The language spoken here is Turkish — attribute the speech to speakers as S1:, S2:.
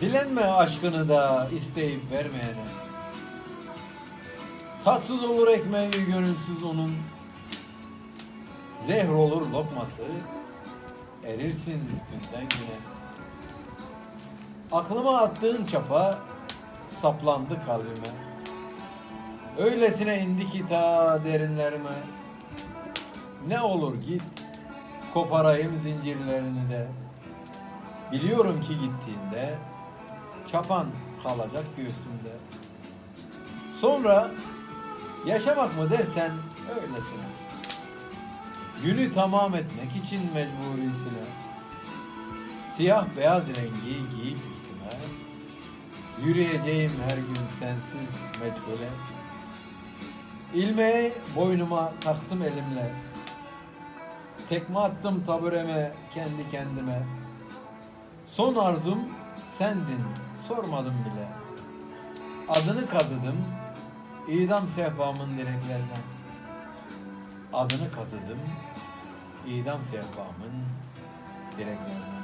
S1: Dilenme aşkını da isteyip vermeyene. Tatsız olur ekmeği gönülsüz onun. Zehr olur lokması, erirsin günden güne. Aklıma attığın çapa saplandı kalbime. Öylesine indi ki ta derinlerime. Ne olur git, koparayım zincirlerini de. Biliyorum ki gittiğinde çapan kalacak göğsümde. Sonra yaşamak mı dersen öylesine. Günü tamam etmek için mecburisine. Siyah beyaz rengi giyip üstüme. Yürüyeceğim her gün sensiz meçhule. İlmeği boynuma taktım elimle. Tekme attım tabureme kendi kendime. Son arzum sendin, sormadım bile. Adını kazıdım, idam sehpamın direklerine. Adını kazıdım, idam sehpamın direklerine.